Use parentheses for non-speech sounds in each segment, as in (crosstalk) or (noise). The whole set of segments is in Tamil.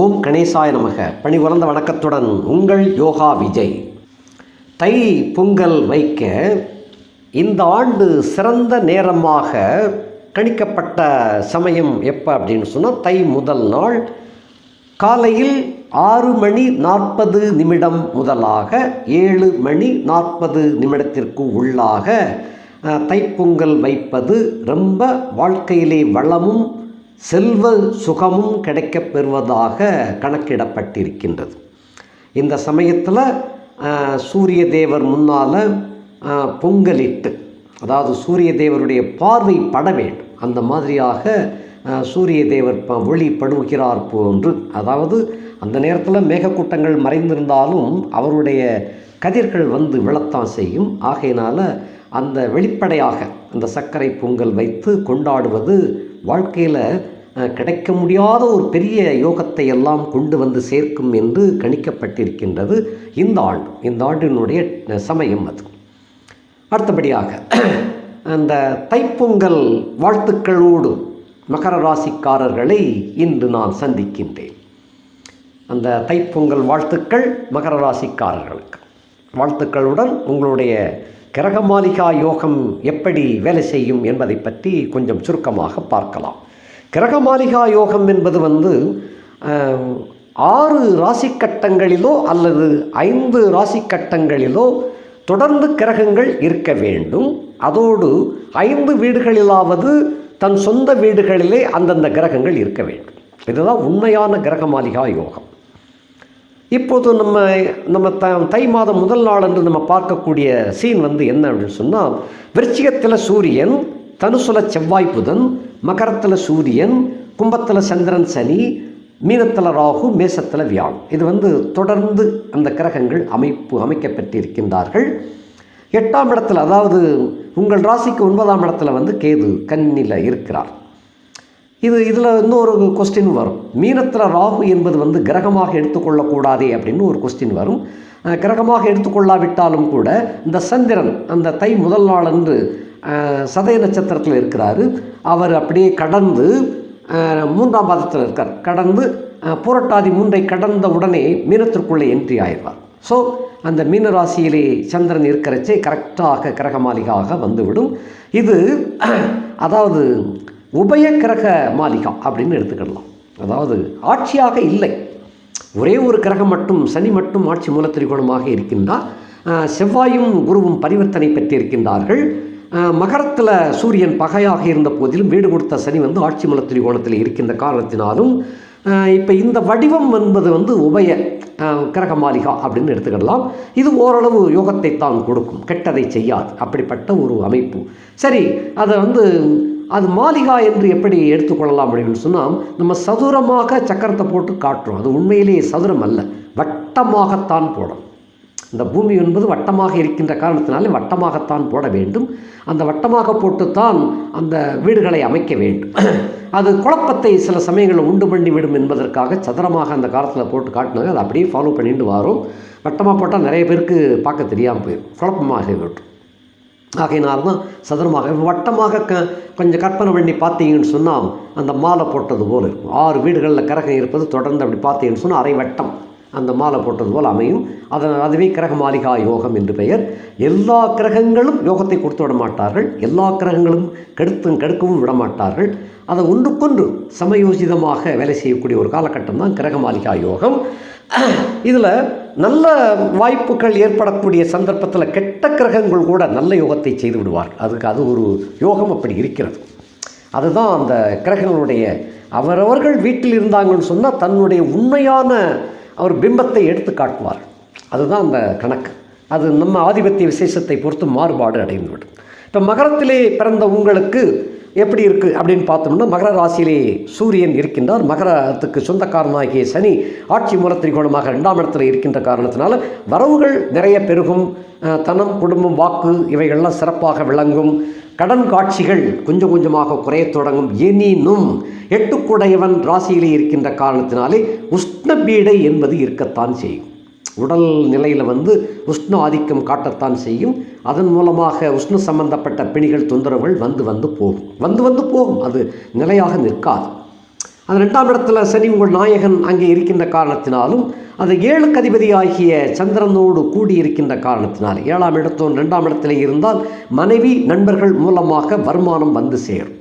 ஓம் கணேசாய நமக. பணி உறந்த வணக்கத்துடன் உங்கள் யோகா விஜய். தை பொங்கல் வைக்க இந்த ஆண்டு சிறந்த நேரமாக கணிக்கப்பட்ட சமயம் எப்போ அப்படின்னு சொன்னால் தை முதல் நாள் காலையில் ஆறு மணி நாற்பது நிமிடம் முதலாக ஏழு மணி நாற்பது நிமிடத்திற்கு உள்ளாக தைப்பொங்கல் வைப்பது ரொம்ப வாழ்க்கையிலே வளமும் செல்வ சுகமும் கிடைக்கப் பெறுவதாக கணக்கிடப்பட்டிருக்கின்றது. இந்த சமயத்தில் சூரிய தேவர் முன்னால் பொங்கலிட்டு அதாவது சூரிய தேவருடைய பார்வை பட வேண்டும். அந்த மாதிரியாக சூரிய தேவர் ப ஒளி படுகிறார் போன்று அதாவது அந்த நேரத்தில் மேகக்கூட்டங்கள் மறைந்திருந்தாலும் அவருடைய கதிர்கள் வந்து விழத்தான் செய்யும். ஆகையினால் அந்த வெளிப்படையாக அந்த சர்க்கரை பொங்கல் வைத்து கொண்டாடுவது வாழ்க்கையில் கிடைக்க முடியாத ஒரு பெரிய யோகத்தை எல்லாம் கொண்டு வந்து சேர்க்கும் என்று கணிக்கப்பட்டிருக்கின்றது இந்த ஆண்டு. இந்த ஆண்டினுடைய சமயம் அது. அடுத்தபடியாக அந்த தைப்பொங்கல் வாழ்த்துக்களோடு மகர ராசிக்காரர்களை இன்று நான் சந்திக்கின்றேன். அந்த தைப்பொங்கல் வாழ்த்துக்கள் மகர ராசிக்காரர்களுக்கு. வாழ்த்துக்களுடன் உங்களுடைய கிரகமாலிகா யோகம் எப்படி வேலை செய்யும் என்பதை பற்றி கொஞ்சம் சுருக்கமாக பார்க்கலாம். கிரகமாலிகா யோகம் என்பது வந்து ஆறு ராசி கட்டங்களிலோ அல்லது ஐந்து ராசி கட்டங்களிலோ தொடர்ந்து கிரகங்கள் இருக்க வேண்டும். அதோடு ஐந்து வீடுகளிலாவது தன் சொந்த வீடுகளிலே அந்தந்த கிரகங்கள் இருக்க வேண்டும். இதுதான் உண்மையான கிரகமாலிகா யோகம் இப்போது நம்ம நம்ம த தை மாதம் முதல் நாள் என்று நம்ம பார்க்கக்கூடிய சீன் வந்து என்ன அப்படின்னு சொன்னால் விருச்சிகத்தில் சூரியன் தனுசுல செவ்வாய் புதன் மகரத்தில் சூரியன் கும்பத்தில் சந்திரன் சனி மீனத்தில் ராகு மேசத்தில் வியாழ் இது வந்து தொடர்ந்து அந்த கிரகங்கள் அமைப்பு அமைக்கப்பட்டிருக்கின்றார்கள். எட்டாம் இடத்தில் அதாவது உங்கள் ராசிக்கு ஒன்பதாம் இடத்துல வந்து கேது கண்ணில் இருக்கிறார். இது இதில் இன்னொரு கொஸ்டின் வரும். மீனத்தில் ராகு என்பது வந்து கிரகமாக எடுத்துக்கொள்ளக்கூடாதே அப்படின்னு ஒரு கொஸ்டின் வரும். கிரகமாக எடுத்துக்கொள்ளாவிட்டாலும் கூட இந்த சந்திரன் அந்த தை முதல் நாளன்று சதய நட்சத்திரத்தில் இருக்கிறாரு. அவர் அப்படியே கடந்து மூன்றாம் பாதத்தில் இருக்கார். கடந்து புரட்டாதி மூன்றை கடந்த உடனே மீனத்திற்குள்ளே என்ட்ரி ஆயிடுவார். ஸோ அந்த மீன ராசியிலே சந்திரன் இருக்கிறச்சே கரெக்டாக கிரகமாளிகாக வந்துவிடும். இது அதாவது உபய கிரக மாளிகா அப்படின்னு எடுத்துக்கிடலாம். அதாவது ஆட்சியாக இல்லை. ஒரே ஒரு கிரகம் மட்டும் சனி மட்டும் ஆட்சி மூலத்திரிகோணமாக இருக்கின்றார் செவ்வாயும் குருவும் பரிவர்த்தனை பெற்றிருக்கின்றார்கள். மகரத்தில் சூரியன் பகையாக இருந்த போதிலும் வீடு கொடுத்த சனி வந்து ஆட்சி மூலத்திரிகோணத்தில் இருக்கின்ற காரணத்தினாலும் இப்போ இந்த வடிவம் என்பது வந்து உபய கிரக மாளிகா அப்படின்னு எடுத்துக்கிடலாம். இது ஓரளவு யோகத்தை தான் கொடுக்கும். கெட்டதை செய்யாது. அப்படிப்பட்ட ஒரு அமைப்பு. சரி அதை வந்து அது மாளிகா என்று எப்படி எடுத்துக்கொள்ளலாம் அப்படின்னு சொன்னால் நம்ம சதுரமாக சக்கரத்தை போட்டு காட்டுறோம். அது உண்மையிலேயே சதுரம் அல்ல. வட்டமாகத்தான் போடும் இந்த பூமி என்பது வட்டமாக இருக்கின்ற காரணத்தினாலே வட்டமாகத்தான் போட வேண்டும். அந்த வட்டமாக போட்டுத்தான் அந்த வீடுகளை அமைக்க வேண்டும். (clears throat) அது குழப்பத்தை சில சமயங்களில் உண்டு பண்ணி விடும் என்பதற்காக சதுரமாக அந்த காலத்தில் போட்டு காட்டினாங்க. அதை அப்படியே ஃபாலோ பண்ணிட்டு வரும். வட்டமாக போட்டால் நிறைய பேருக்கு பார்க்க தெரியாமல் போயிடும் குழப்பமாக விட்டும் ஆகையினால் தான் சதுரமாக வட்டமாக க கொஞ்சம் கற்பனை பண்ணி பார்த்தீங்கன்னு சொன்னால் அந்த மாலை போட்டது போல் இருக்கும். ஆறு வீடுகளில் கரகம் இருப்பது தொடர்ந்து அப்படி பார்த்தீங்கன்னு சொன்னால் அரை வட்டம். அந்த மாலை போட்டது போல் அமையும். அதனால் அதுவே கிரக மாளிகா யோகம் என்று பெயர். எல்லா கிரகங்களும் யோகத்தை கொடுத்து விட மாட்டார்கள் எல்லா கிரகங்களும் கெடுத்தும் கெடுக்கவும் விட மாட்டார்கள் அதை ஒன்றுக்கொன்று சமயோசிதமாக வேலை செய்யக்கூடிய ஒரு காலகட்டம் தான் கிரக மாளிகா யோகம். இதில் நல்ல வாய்ப்புகள் ஏற்படக்கூடிய சந்தர்ப்பத்தில் கெட்ட கிரகங்கள் கூட நல்ல யோகத்தை செய்து விடுவார்கள். அதுக்கு அது ஒரு யோகம் அப்படி இருக்கிறது. அதுதான் அந்த கிரகங்களுடைய அவரவர்கள் வீட்டில் இருந்தாங்கன்னு சொன்னால் தன்னுடைய உண்மையான அவர் பிம்பத்தை எடுத்து காட்டுவார். அதுதான் அந்த கணக்கு. அது நம்ம ஆதிபத்திய விசேஷத்தை பொறுத்து மாறுபாடு அடைந்துவிடும். இப்போ மகரத்திலே பிறந்த உங்களுக்கு எப்படி இருக்குது அப்படின்னு பார்த்தோம்னா மகர ராசியிலே சூரியன் இருக்கின்றார். மகரத்துக்கு சொந்தக்காரனாகிய சனி ஆட்சி மூலத்திரிகோணமாக ரெண்டாம் இடத்துல இருக்கின்ற காரணத்தினால வரவுகள் நிறைய பெருகும். தனம் குடும்பம் வாக்கு இவைகள்லாம் சிறப்பாக விளங்கும். கடன் காட்சிகள் கொஞ்சம் கொஞ்சமாக குறையத் தொடங்கும். எனினும் எட்டுக்குடையவன் ராசியிலே இருக்கின்ற காரணத்தினாலே உஷ்ண பீடை என்பது இருக்கத்தான் செய்யும். உடல் நிலையில் வந்து உஷ்ண ஆதிக்கம் காட்டத்தான் செய்யும். அதன் மூலமாக உஷ்ண சம்பந்தப்பட்ட பிணிகள் தொந்தரவுகள் வந்து வந்து போகும். வந்து வந்து போகும். அது நிலையாக நிற்காது. அந்த ரெண்டாம் இடத்துல சனி உங்கள் நாயகன் அங்கே இருக்கின்ற காரணத்தினாலும் அந்த ஏழு கதிபதி ஆகிய சந்திரனோடு கூடி இருக்கின்ற காரணத்தினால் ஏழாம் இடத்தோன் ரெண்டாம் இடத்திலே இருந்தால் மனைவி நண்பர்கள் மூலமாக வருமானம் வந்து சேரும்.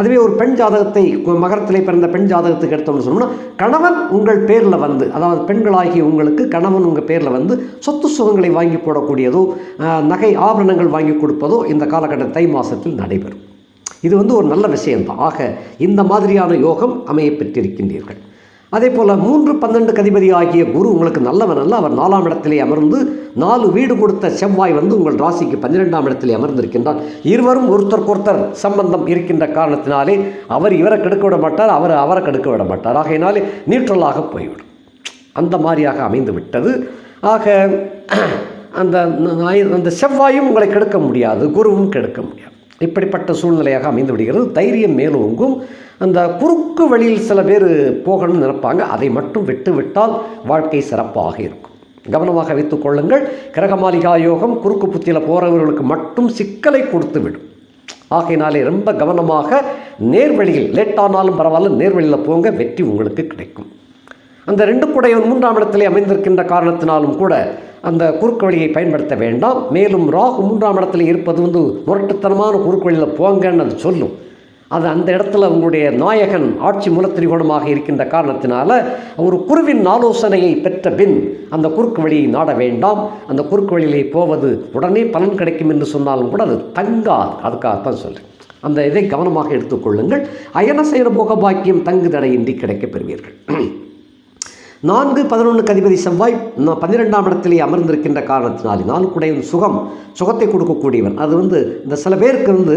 அதுவே ஒரு பெண் ஜாதகத்தை மகரத்தில் மகரத்திலே பிறந்த பெண் ஜாதகத்துக்கு எடுத்தோம்னு சொன்னோம்னா கணவன் உங்கள் பேரில் வந்து அதாவது பெண்களாகிய உங்களுக்கு கணவன் உங்கள் பேரில் வந்து சொத்து சுகங்களை வாங்கி போடக்கூடியதோ நகை ஆபரணங்கள் வாங்கி கொடுப்பதோ இந்த காலகட்ட தை மாதத்தில் நடைபெறும். இது வந்து ஒரு நல்ல விஷயம்தான். ஆக இந்த மாதிரியான யோகம் அமைய பெற்றிருக்கின்றீர்கள். அதே போல் மூன்று பன்னெண்டு கதிபதி ஆகிய குரு உங்களுக்கு நல்லவன் அல்ல அவர் நாலாம் இடத்திலே அமர்ந்து நாலு வீடு கொடுத்த செவ்வாய் வந்து உங்கள் ராசிக்கு பன்னிரெண்டாம் இடத்திலே அமர்ந்திருக்கின்றார். இருவரும் ஒருத்தருக்கொருத்தர் சம்பந்தம் இருக்கின்ற காரணத்தினாலே அவர் இவரை கெடுக்க விட மாட்டார் அவர் அவரை கெடுக்க விட மாட்டார். ஆகையினாலே நியூட்ரலாக போய்விடும். அந்த மாதிரியாக அமைந்து விட்டது. ஆக அந்த அந்த செவ்வாயும் உங்களை கெடுக்க முடியாது குருவும் கெடுக்க முடியாது. இப்படிப்பட்ட சூழ்நிலையாக அமைந்து விடுகிறது. தைரியம் மேலோங்கும். அந்த குறுக்கு வழியில் சில பேர் போகணும்னு நினைப்பாங்க. அதை மட்டும் விட்டுவிட்டால் வாழ்க்கை சிறப்பாக இருக்கும். கவனமாக வைத்துக் கொள்ளுங்கள். கிரகமாளிகா யோகம் குறுக்கு புத்தியில் போகிறவர்களுக்கு மட்டும் சிக்கலை கொடுத்து விடும் ஆகையினாலே ரொம்ப கவனமாக நேர்வழியில் லேட்டானாலும் பரவாயில்ல நேர்வழியில் போங்க வெற்றி உங்களுக்கு கிடைக்கும். அந்த ரெண்டு குடையவன் மூன்றாம் இடத்திலே அமைந்திருக்கின்ற காரணத்தினாலும் கூட அந்த குறுக்கு வழியை பயன்படுத்த வேண்டாம். மேலும் ராகு மூன்றாம் இடத்தில் இருப்பது வந்து முரட்டுத்தனமான குறுக்கு வழியில் போங்கன்னு அது சொல்லும். அது அந்த இடத்துல உங்களுடைய நாயகன் ஆட்சி மூலத்திரிகோணமாக இருக்கின்ற காரணத்தினால ஒரு குருவின் ஆலோசனையை பெற்ற பின் அந்த குறுக்கு வழியை நாட வேண்டாம். அந்த குறுக்கு வழியிலே போவது உடனே பலன் கிடைக்கும் என்று சொன்னாலும் கூட அது தங்காது. அதுக்காகத்தான் சொல்கிறேன் அந்த இதை கவனமாக எடுத்துக்கொள்ளுங்கள் அயனசேன போக பாக்கியம் தங்கு தடையின்றி கிடைக்கப் பெறுவீர்கள். நான்கு பதினொன்றுக்கு அதிபதி செவ்வாய் பன்னிரெண்டாம் இடத்திலே அமர்ந்திருக்கின்ற காரணத்தினாலே நாலு சுகம் சுகத்தை கொடுக்கக்கூடியவன் அது வந்து இந்த சில பேருக்கு வந்து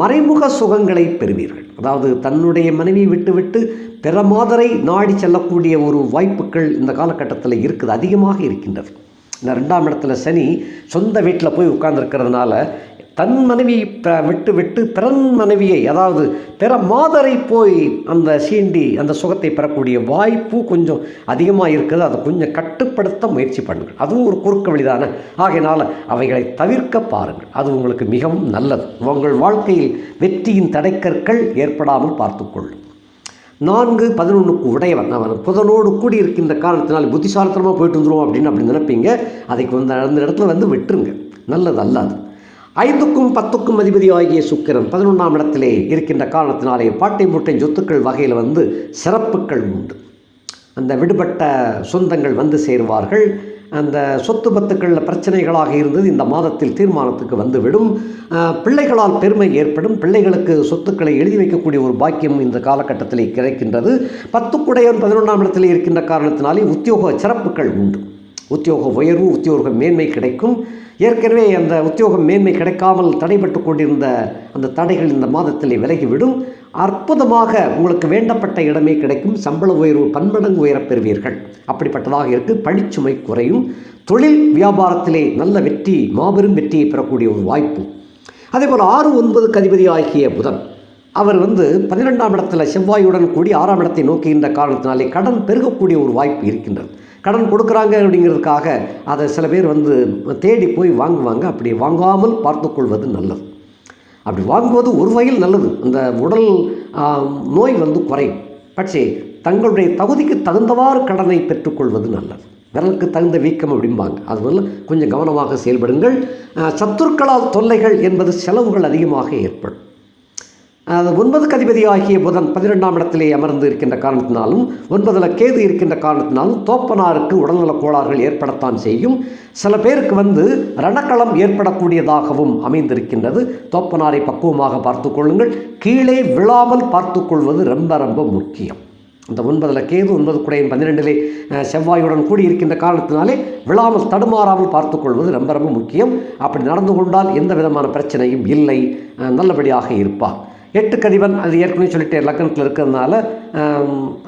மறைமுக சுகங்களை பெறுவீர்கள். அதாவது தன்னுடைய மனைவியை விட்டுவிட்டு பிற மாதரை நாடி செல்லக்கூடிய ஒரு வாய்ப்புகள் இந்த காலகட்டத்தில் இருக்குது அதிகமாக இருக்கின்றது. இந்த ரெண்டாம் இடத்துல சனி சொந்த வீட்டில் போய் உட்கார்ந்துருக்கிறதுனால தன் மனைவியை விட்டு விட்டு பிறன் மனைவியை அதாவது பிற மாதரை போய் அந்த சீண்டி அந்த சுகத்தை பெறக்கூடிய வாய்ப்பு கொஞ்சம் அதிகமாக இருக்குது அதை கொஞ்சம் கட்டுப்படுத்த முயற்சி பண்ணுங்கள். அதுவும் ஒரு குறுக்கு வழிதானே. ஆகையினால் அவைகளை தவிர்க்க பாருங்கள். அது உங்களுக்கு மிகவும் நல்லது. உங்கள் வாழ்க்கையில் வெற்றியின் தடைக்கற்கள் ஏற்படாமல் பார்த்துக்கொள்ளும். நான்கு பதினொன்றுக்கு உடையவன். அவன் புதனோடு கூடி இருக்கின்ற காரணத்தினால் புத்திசாலித்தனமாக போயிட்டு வந்துடுவோம் அப்படின்னு அப்படி நினைப்பீங்க. அதுக்கு வந்து அந்த இடத்துல வந்து விட்டுருங்க. நல்லது அல்லாது. ஐந்துக்கும் பத்துக்கும் அதிபதி ஆகிய சுக்கிரன் பதினொன்றாம் இடத்திலே இருக்கின்ற காரணத்தினாலே பாட்டை மூட்டை சொத்துக்கள் வகையில் வந்து சிறப்புகள் உண்டு. அந்த விடுபட்ட சொந்தங்கள் வந்து சேருவார்கள். அந்த சொத்து பத்துக்களில் பிரச்சனைகளாக இருந்தது இந்த மாதத்தில் தீர்மானத்துக்கு வந்துவிடும். பிள்ளைகளால் பெருமை ஏற்படும். பிள்ளைகளுக்கு சொத்துக்களை எழுதி வைக்கக்கூடிய ஒரு பாக்கியம் இந்த காலகட்டத்தில் கிடைக்கின்றது. பத்துக்குடையவன் பதினொன்றாம் இடத்தில் இருக்கின்ற காரணத்தினாலே உத்தியோக சிறப்புகள் உண்டு. உத்தியோக உயர்வு உத்தியோக மேன்மை கிடைக்கும். ஏற்கனவே அந்த உத்தியோகம் மேன்மை கிடைக்காமல் தடைபட்டு கொண்டிருந்த அந்த தடைகள் இந்த மாதத்திலே விலகிவிடும். அற்புதமாக உங்களுக்கு வேண்டப்பட்ட இடமே கிடைக்கும். சம்பள உயர்வு பன்மடங்கு உயரப் பெறுவீர்கள். அப்படிப்பட்டதாக இருக்கு. பணிச்சுமை குறையும். தொழில் வியாபாரத்திலே நல்ல வெற்றி மாபெரும் வெற்றியை பெறக்கூடிய ஒரு வாய்ப்பு. அதே போல் ஆறு ஒன்பது அதிபதி ஆகிய புதன் அவர் வந்து பன்னிரெண்டாம் இடத்துல செவ்வாயுடன் கூடி ஆறாம் இடத்தை நோக்குகின்ற காரணத்தினாலே கடன் பெருகக்கூடிய ஒரு வாய்ப்பு இருக்கின்றது. கடன் கொடுக்குறாங்க அப்படிங்கிறதுக்காக அதை சில பேர் வந்து தேடி போய் வாங்குவாங்க. அப்படி வாங்காமல் பார்த்துக்கொள்வது நல்லது. அப்படி வாங்குவது ஒரு வகையில் நல்லது. அந்த உடல் நோய் வந்து குறையும். பட்சே தங்களுடைய தகுதிக்கு தகுந்தவாறு கடனை பெற்றுக்கொள்வது நல்லது. விரலுக்கு தகுந்த வீக்கம் அப்படிம்பாங்க. அது கொஞ்சம் கவனமாக செயல்படுங்கள். சத்துருக்களால் தொல்லைகள் என்பது செலவுகள் அதிகமாக ஏற்படும். ஒன்பதுக்கு அதிபதி ஆகிய புதன் பதினெண்டாம் இடத்திலே அமர்ந்து இருக்கின்ற காரணத்தினாலும் ஒன்பதில் கேது இருக்கின்ற காரணத்தினாலும் தோப்பனாருக்கு உடல்நலக் கோளாறுகள் ஏற்படத்தான் செய்யும். சில பேருக்கு வந்து ரணக்களம் ஏற்படக்கூடியதாகவும் அமைந்திருக்கின்றது. தோப்பனாரை பக்குவமாக பார்த்து கொள்ளுங்கள். கீழே விழாமல் பார்த்துக்கொள்வது ரொம்ப ரொம்ப முக்கியம். இந்த ஒன்பதில் கேது ஒன்பது குடையின் பன்னிரெண்டிலே செவ்வாயுடன் கூடி இருக்கின்ற காரணத்தினாலே விழாமல் தடுமாறாமல் பார்த்துக்கொள்வது ரொம்ப ரொம்ப முக்கியம். அப்படி நடந்து கொண்டால் எந்த விதமான பிரச்சனையும் இல்லை. நல்லபடியாக இருப்பார். எட்டு கதிபன் அது ஏற்கனவே சொல்லிட்டு லக்னத்தில் இருக்கிறதுனால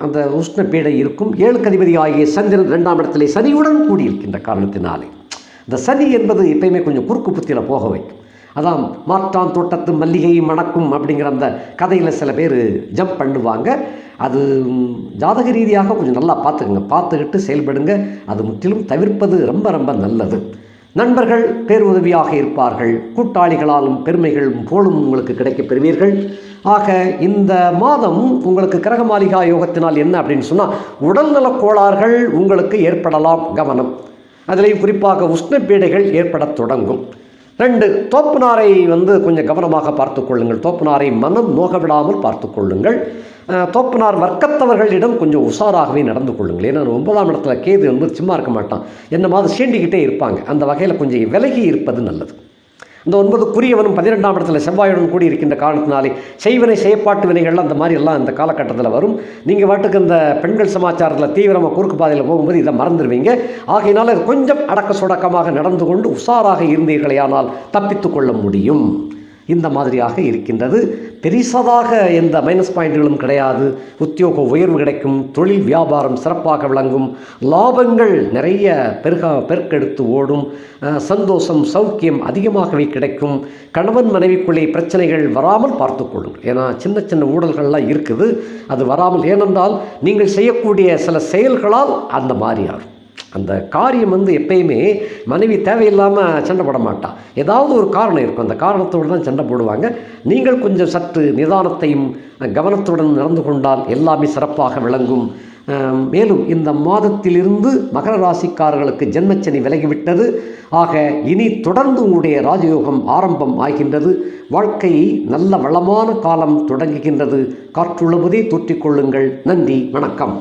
அந்த உஷ்ண பீடை இருக்கும். ஏழு கதிபதி ஆகிய சந்திரன் ரெண்டாம் இடத்திலே சனியுடன் கூடியிருக்கின்ற காரணத்தினாலே. இந்த சனி என்பது எப்பயுமே கொஞ்சம் குறுக்கு புத்தியில் போக வைக்கும். அதான் மாற்றான் தோட்டத்து மல்லிகை மணக்கும் அப்படிங்கிற அந்த கதையில் சில பேர் ஜம்ப் பண்ணுவாங்க. அது ஜாதக ரீதியாக கொஞ்சம் நல்லா பார்த்துக்குங்க. பார்த்துக்கிட்டு செயல்படுங்க. அது முற்றிலும் தவிர்ப்பது ரொம்ப ரொம்ப நல்லது. நண்பர்கள் பேருதவியாக இருப்பார்கள். கூட்டாளிகளாலும் பெருமைகளும் போலும் உங்களுக்கு கிடைக்கப் பெறுவீர்கள் ஆக இந்த மாதம் உங்களுக்கு கிரகமாளிகா யோகத்தினால் என்ன அப்படின்னு சொன்னால் உடல்நலக் கோளாறுகள் உங்களுக்கு ஏற்படலாம். கவனம். அதிலையும் குறிப்பாக உஷ்ணப்பீடைகள் ஏற்படத் தொடங்கும். ரெண்டு தோப்புனாரை வந்து கொஞ்சம் கவனமாக பார்த்து கொள்ளுங்கள். தோப்புனாரை மனம் நோக விடாமல் பார்த்து கொள்ளுங்கள் தோப்புனார் வர்க்கத்தவர்களிடம் கொஞ்சம் உஷாராகவே நடந்து கொள்ளுங்கள். ஏன்னா ஒன்பதாம் இடத்துல கேது வந்து சும்மா இருக்க மாட்டான். என்ன மாதிரி சீண்டிக்கிட்டே இருப்பாங்க. அந்த வகையில் கொஞ்சம் விலகி இருப்பது நல்லது. இந்த ஒன்பது குறியவனும் பன்னிரெண்டாம் இடத்துல செவ்வாயுடன் கூடி இருக்கின்ற காரணத்தினாலே செய்வினை செய்யப்பாட்டு வினைகள் அந்த மாதிரி எல்லாம் இந்த காலகட்டத்தில் வரும். நீங்கள் வாட்டுக்கு இந்த பெண்கள் சமாச்சாரத்தில் தீவிரமாக குறுக்கு பாதையில் போகும்போது இதை மறந்துடுவீங்க ஆகையினால கொஞ்சம் அடக்க சுடக்கமாக நடந்து கொண்டு உஷாராக இருந்தீர்களே ஆனால் தப்பித்துக் கொள்ள முடியும். இந்த மாதிரியாக இருக்கின்றது. பெரிசதாக எந்த மைனஸ் பாயிண்ட்களும் கிடையாது. உத்தியோக உயர்வு கிடைக்கும். தொழில் வியாபாரம் சிறப்பாக விளங்கும். லாபங்கள் நிறைய பெருக பெருக்கெடுத்து ஓடும். சந்தோஷம் சௌக்கியம் அதிகமாகவே கிடைக்கும். கணவன் மனைவிக்குள்ளே பிரச்சனைகள் வராமல் பார்த்துக்கொள்ளும் ஏன்னா சின்ன சின்ன ஊழல்கள்லாம் இருக்குது. அது வராமல் ஏனென்றால் நீங்கள் செய்யக்கூடிய சில செயல்களால் அந்த மாதிரியாகும் அந்த காரியம் வந்து எப்பயுமே மனைவி தேவையில்லாமல் சண்டை போட மாட்டான் ஏதாவது ஒரு காரணம் இருக்கும். அந்த காரணத்தோடு தான் சண்டை போடுவாங்க. நீங்கள் கொஞ்சம் சற்று நிதானத்தையும் கவனத்துடன் நடந்து கொண்டால் எல்லாமே சிறப்பாக விளங்கும். மேலும் இந்த மாதத்திலிருந்து மகர ராசிக்காரர்களுக்கு ஜென்மச்சனி விலகிவிட்டது. ஆக இனி தொடர்ந்து உங்களுடைய ராஜயோகம் ஆரம்பம் ஆகின்றது. வாழ்க்கை நல்ல வளமான காலம் தொடங்குகின்றது. காற்றுள்ளபதே தூற்றிக்கொள்ளுங்கள். நன்றி. வணக்கம்.